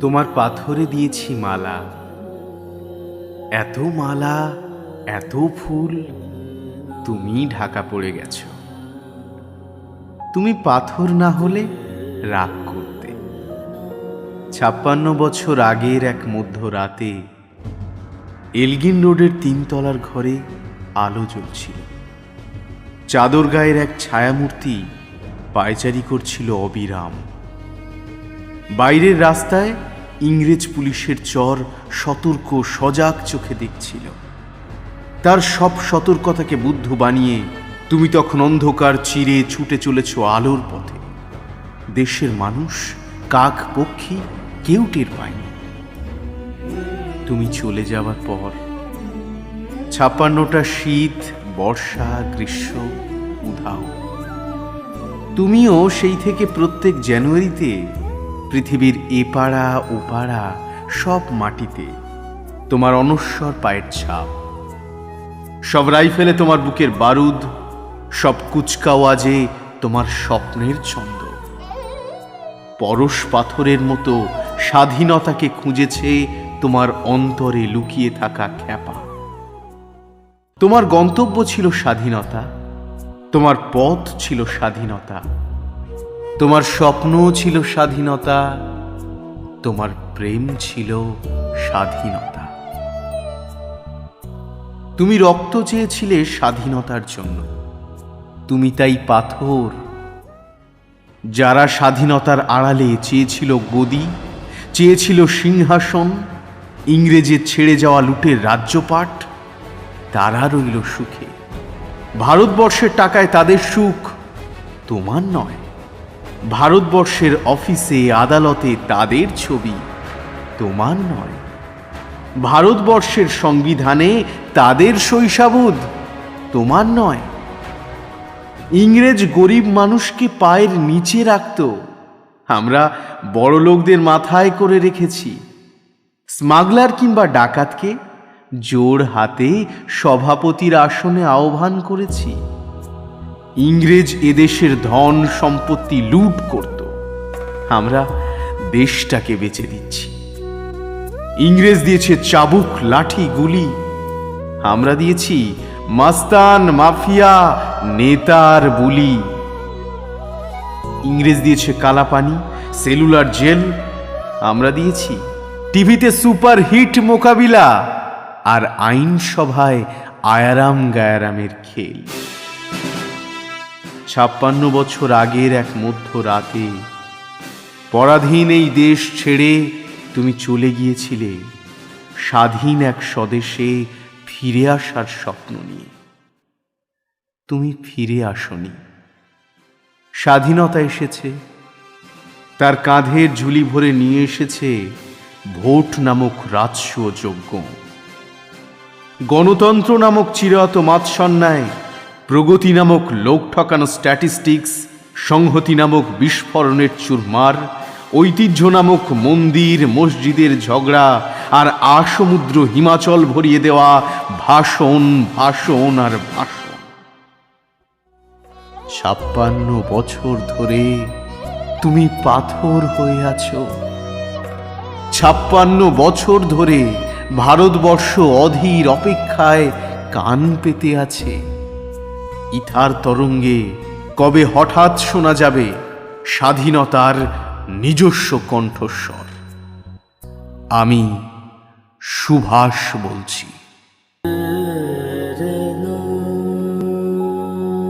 তোমার পাথরে দিয়েছি মালা। এত মালা, এত ফুল তুমি ঢাকা পড়ে গেছো। তুমি পাথর না হলে রাগ করতে। ছাপ্পান্ন বছর আগের এক মধ্যরাতে, এলগিন রোডের তিনতলার ঘরে আলো জ্বলছিল। চাদর গায়ের এক ছায়ামূর্তি পায়চারি করছিল অবিরাম। বাইরের রাস্তায় ইংরেজ পুলিশের চর সতর্ক, সজাগ চোখে দেখছিল। তার সব সতর্কতাকে বুদ্ধ বানিয়ে তুমি তখন অন্ধকার চিরে ছুটে চলেছ আলোর পথে। দেশের মানুষ, কাক পক্ষী কেউ টের পায়নি। তুমি চলে যাওয়ার পর ছাপ্পান্নটা শীত বর্ষা, গ্রীষ্ম, উধাও। তুমিও সেই থেকে প্রত্যেক জানুয়ারিতে পৃথিবীর এপাড়া, ওপাড়া, সব মাটিতে তোমার অনস্বর পায়ের ছাপ। সব রাইফেলে তোমার বুকের বারুদ, সব কুচকাওয়াজে তোমার স্বপ্নের ছন্দ। পরশ পাথরের মতো স্বাধীনতাকে খুঁজেছে তোমার অন্তরে লুকিয়ে থাকা খ্যাপা। তোমার গন্তব্য ছিল স্বাধীনতা, তোমার পথ ছিল স্বাধীনতা, তোমার স্বপ্ন ছিল স্বাধীনতা, তোমার প্রেম ছিল স্বাধীনতা। তুমি রক্ত চেয়েছিলে স্বাধীনতার জন্য, তুমি তাই পাথর, যারা স্বাধীনতার আড়ালে চেয়েছিল গদি, চেয়েছিল সিংহাসন ইংরেজের ছেড়ে যাওয়া লুটের রাজ্যপাট তারা রইল সুখে। ভারতবর্ষের টাকায় তাদের সুখ তোমার নয়। ভারতবর্ষের অফিসে, আদালতে তাদের ছবি তোমার নয়। ভারতবর্ষের সংবিধানে তাদের শৈশাবোধ তোমার নয়। ইংরেজ গরিব মানুষকে পায়ের নিচে রাখত। আমরা বড় লোকদের মাথায় করে রেখেছি। স্মাগলার কিংবা ডাকাতকে জোর হাতে সভাপতির আসনে আহ্বান করেছি। ইংরেজ এদেশের ধন সম্পত্তি লুট করত। আমরা দেশটাকে বেঁচে দিচ্ছি। ইংরেজ দিয়েছে চাবুক, লাঠি, গুলি। আমরা দিয়েছি মাস্তান, মাফিয়া, নেতার বুলি। ইংরেজ দিয়েছে কালাপানি, সেলুলার জেল। আমরা দিয়েছি টিভিতে সুপার হিট মোকাবিলা। আর আইনসভায় আয়ারাম গায়ারামের খেল। ছাপ্পান্ন বছর আগের এক মধ্য রাতে পরাধীন এই দেশ ছেড়ে তুমি চলে গিয়েছিলে স্বাধীন এক স্বদেশে ফিরে আসার স্বপ্ন নিয়ে। তুমি ফিরে আসনি। স্বাধীনতা এসেছে। তার কাঁধের ঝুলি ভরে নিয়ে এসেছে ভোট নামক রাজস্ব যজ্ঞ। গণতন্ত্র নামক চিরায়ত মাৎসন্যায়, প্রগতি নামক লোক ঠকানো স্ট্যাটিস্টিক্স সংহতি নামক বিস্ফোরণের চুরমার, ঐতিহ্য নামক মন্দির, মসজিদের ঝগড়া আর আসমুদ্র হিমাচল ভরিয়ে দেওয়া ভাষণ ভাষণ আর ভাষণ। ছাপ্পান্ন বছর ধরে তুমি পাথর হয়ে আছো। ছাপ্পান্ন বছর ধরে ভারতবর্ষ অধীর অপেক্ষায় কান পেতে আছে। ইথার তরঙ্গে কবে হঠাৎ শোনা যাবে স্বাধীনতার নিজস্ব কণ্ঠস্বর? আমি সুভাষ বলছি।